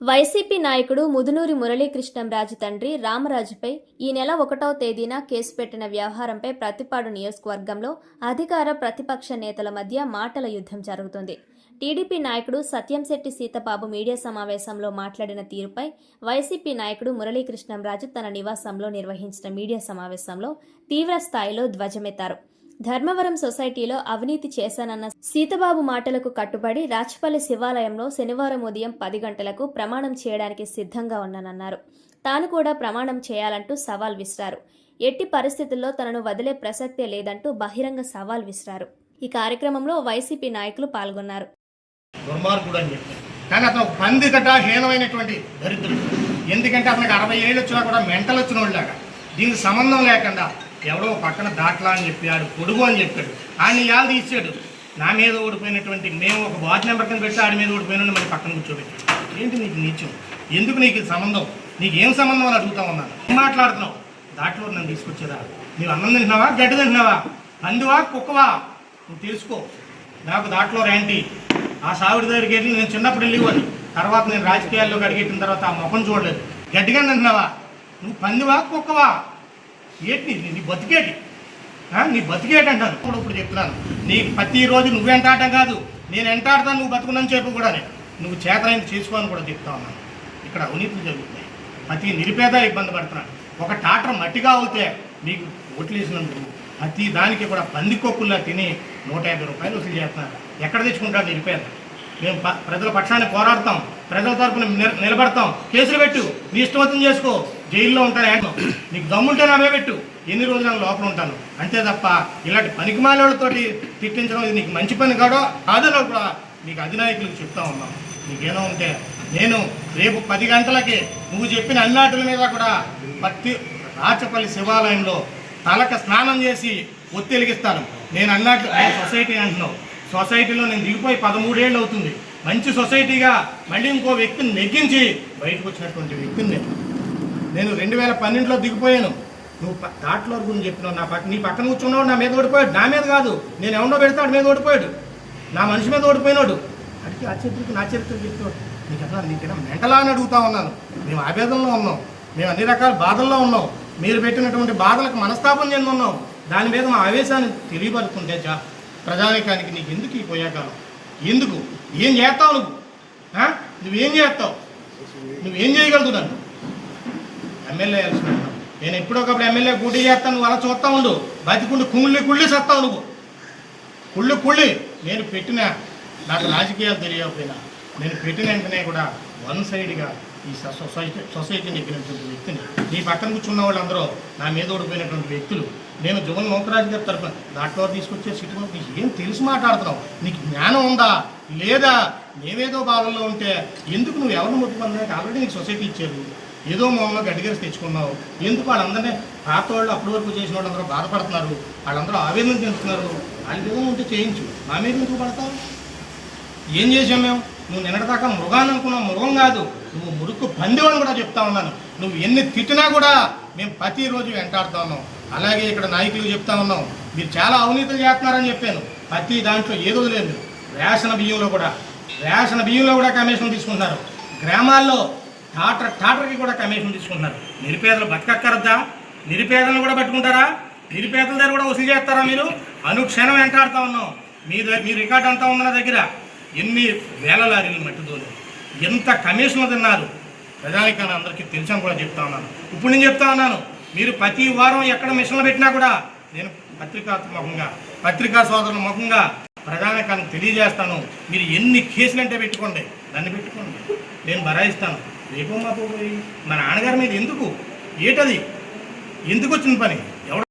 YCP నాయకుడు ముదునూరి మురళీకృష్ణంరాజు తండ్రి రామరాజుపై ఈ నెల ఒకటవ తేదీన కేసు పెట్టిన వ్యవహారంపై ప్రతిపాడు నియోజకవర్గంలో అధికార ప్రతిపక్ష నేతల మధ్య మాటల యుద్ధం జరుగుతుంది. టీడీపీ నాయకుడు సత్యంశెట్టి సీతబాబు మీడియా సమావేశంలో మాట్లాడిన తీరుపై వైసీపీ నాయకుడు మురళీకృష్ణంరాజు తన నివాసంలో నిర్వహించిన మీడియా సమావేశంలో తీవ్ర స్థాయిలో ధ్వజమెత్తారు. ధర్మవరం సొసైటీలో అవినీతి చేశానన్న సీతబాబు మాటలకు కట్టుబడి రాచపల్లి శివాలయంలో శనివారం ఉదయం పది గంటలకు ప్రమాణం చేయడానికి సిద్ధంగా ఉన్నానన్నారు. తాను కూడా ప్రమాణం చేయాలంటూ సవాల్ విసిరారు. ఎట్టి పరిస్థితుల్లో తనను వదిలే ప్రసక్తే లేదంటూ బహిరంగ సవాల్ విసిరారు. ఈ కార్యక్రమంలో వైసీపీ నాయకులు పాల్గొన్నారు. కానీ అతను హీనమైనటువంటి దరిద్రుడు. ఎందుకంటే అతనికి అరవై ఏళ్ళు వచ్చినా కూడా మెంటల్ వచ్చిన వాళ్ళలాగా దీనికి సంబంధం లేకుండా ఎవడో పక్కన దాట్లా అని చెప్పాడు పొడుగు అని చెప్పాడు. ఆయన ఇవాళ తీసాడు. నా మీద ఓడిపోయినటువంటి మేము ఒక వార్డు నెంబర్ కింద పెట్టి ఆడి మీద ఓడిపోయిన మరి పక్కన కూర్చోబెట్టాడు. ఏంటి నీకు నీచం? ఎందుకు నీకు సంబంధం? నీకు ఏం సంబంధం అని అడుగుతా ఉన్నాను ఏం మాట్లాడుతున్నావు? దాంట్లో నన్ను తీసుకొచ్చేదా నీవు అన్నం తింటున్నావా? గడ్డి తింటున్నావా? అందువా కుక్కవా? నువ్వు తెలుసుకో. నాకు దాంట్లో ర్యాంటీ. ఆ సావిడి దగ్గరికి వెళ్ళి నేను చిన్నప్పుడు వెళ్ళేవాడిని తర్వాత నేను రాజకీయాల్లోకి అడిగెట్టిన తర్వాత ఆ ముఖం చూడలేదు. గడ్డిగా తింటున్నావా? నువ్వు పందివా? కుక్కవా? ఏంటి? నీ- బతికేటి? నీ బతికేటి అంటాను ఇప్పుడు ఇప్పుడు చెప్తున్నాను. నీ ప్రతిరోజు నువ్వు ఎంటాడటం కాదు. నేను ఎంటాడతాను నువ్వు బతుకున్నాను చెప్పు కూడా నువ్వు చేతనైంది చేసుకోని కూడా చెప్తా ఉన్నాను ఇక్కడ అవినీతులు జరుగుతున్నాయి. ప్రతి నిరుపేద ఇబ్బంది పడుతున్నాడు. ఒక టాటర్ మట్టిగా అవుతే మీకు ఓట్లు వేసినందుకు ప్రతి దానికి కూడా పందికొక్కుల్లా తిని నూట యాభై రూపాయలు వసూలు చేస్తున్నారు. ఎక్కడ తెచ్చుకుంటాడు నిరుపేద? మేము ప- ప్రజల పక్షాన్ని పోరాడతాం. ప్రజల తరపున నిలబడతాం. కేసులు పెట్టు. నీ ఇష్టమతం చేసుకో. జైల్లో ఉంటాను నీకు దమ్ముంటే నా పెట్టు. ఎన్ని రోజులు నేను లోపల ఉంటాను. అంతే తప్ప ఇలాంటి పనికిమాలతోటి తిట్టించడం ఇది నీకు మంచి పని కాడో కాదో కూడా నీకు అధినాయకులకు చెప్తా ఉన్నాం. నీకేమో ఉంటే నేను రేపు పది గంటలకి నువ్వు చెప్పిన అన్నాటుల మీద కూడా పత్తి రాచపల్లి శివాలయంలో తలక స్నానం చేసి ఒత్తిలిగిస్తాను నేను అన్నట్లు సొసైటీ అంటున్నావు. సొసైటీలో నేను దిగిపోయి పదమూడేళ్ళు అవుతుంది. మంచి సొసైటీగా మళ్ళీ ఇంకో వ్యక్తిని నెగ్గించి బయటకు వచ్చినటువంటి వ్యక్తిని నేను నేను రెండు వేల పన్నెండులో దిగిపోయాను. నువ్వు దాట్లో దాంట్లో గురించి చెప్పినావు నా పక్క నీ పక్కన కూర్చున్నావు నా మీద ఓడిపోయాడు. నా మీద కాదు నేను ఎవడో పెడతాడు మీద ఓడిపోయాడు. నా మనిషి మీద ఓడిపోయినాడు. అడిగి ఆ చరిత్రకి నా చరిత్ర చెప్తాడు నీకన్నా అసలు మెంటలా అని అడుగుతా ఉన్నాను. మేము ఆవేదనలో ఉన్నాం. మేము అన్ని రకాల బాధల్లో ఉన్నాం. మీరు పెట్టినటువంటి బాధలకు మనస్తాపం చెంది ఉన్నాం. దాని మీద మా ఆవేశాన్ని తెలియపరుస్తుంటే చా ప్రజానికానికి నీకు ఎందుకు ఈ పోయాకాలం? ఎందుకు? ఏం చేస్తావు నువ్వు? నువ్వేం చేస్తావు? నువ్వేం చేయగలుగుతున్నాను ఎమ్మెల్యే వేయాల్సిన నేను ఎప్పుడొకప్పుడు ఎమ్మెల్యే గుడి చేస్తాను నువ్వు అలా చూస్తా ఉండు. బతికుండు కుళ్ళి కుళ్ళి సత్తావు నువ్వు కుళ్ళి కుళ్ళి. నేను పెట్టిన నాకు రాజకీయాలు తెలియకపోయినా నేను పెట్టిన వెంటనే కూడా వన్ సైడ్గా ఈ స- సొసైటీ సొసైటీని ఎక్కినటువంటి వ్యక్తిని నీ పక్కన కూర్చున్న వాళ్ళందరూ నా మీద ఓడిపోయినటువంటి వ్యక్తులు నేను జగన్ మోహన్రాజు గారి తరఫున దాంట్లో తీసుకొచ్చే సిటీలో నీకు ఏం తెలిసి మాట్లాడుతున్నావు? నీకు జ్ఞానం ఉందా? లేదా? నేవేదో భావంలో ఉంటే ఎందుకు నువ్వు ఎవరిని ముట్టుకున్నావు ఆల్రెడీ నీకు సొసైటీ ఇచ్చారు ఏదో మామూలుగా గడ్డిగేసి తెచ్చుకున్నావు. ఎందుకు వాళ్ళందరినీ పాత వాళ్ళు అప్పటి వరకు చేసిన వాళ్ళందరూ బాధపడుతున్నారు? వాళ్ళందరూ ఆవేదన చెందుతున్నారు. వాళ్ళకి ఏదో ఉంటే చేయించు. మా మీద ఎందుకు పడతావు? ఏం చేసాం మేము? నువ్వు నిన్నటిదాకా మృగాన్ని అనుకున్నావు. మృగం కాదు. నువ్వు మురుకు పందివని కూడా చెప్తా ఉన్నాను. నువ్వు ఎన్ని తిట్టినా కూడా మేము ప్రతిరోజు వెంటాడుతా ఉన్నాం. అలాగే ఇక్కడ నాయకులు చెప్తా ఉన్నాం. మీరు చాలా అవినీతులు చేస్తున్నారని చెప్పాను. ప్రతి దాంట్లో ఏదో లేదు. రేషన్ బియ్యంలో కూడా. రేషన్ బియ్యంలో కూడా కమిషన్ తీసుకుంటున్నారు. గ్రామాల్లో టాటర్ టాటర్కి కూడా కమిషన్ తీసుకుంటున్నారు. నిరుపేదలు బతకక్కరద్దా నిరుపేదలను కూడా పట్టుకుంటారా? నిరుపేదల దగ్గర కూడా వసూలు చేస్తారా మీరు? అనుక్షణం వెంటాడుతూ ఉన్నాం. మీ దగ్గర మీ రికార్డ్ అంతా ఉంది నా దగ్గర ఎన్ని వేల లారీలు మట్టిదోలు ఎంత కమిషన్లు తిన్నారు. ప్రజానికి అందరికీ తెలుసని కూడా చెప్తా ఉన్నాను. ఇప్పుడు నేను చెప్తా ఉన్నాను మీరు ప్రతి వారం ఎక్కడ మిషన్లు పెట్టినా కూడా నేను పత్రికాత్మకంగా పత్రికా సోదరుల ముఖంగా ప్రధానకాన్ని తెలియజేస్తాను. మీరు ఎన్ని కేసులు అంటే పెట్టుకోండి. దాన్ని పెట్టుకోండి. నేను బరాయిస్తాను. రేపు మా పోయి మా నాన్నగారి మీద ఎందుకు? ఏటది? ఎందుకు వచ్చిన పని? ఎవడు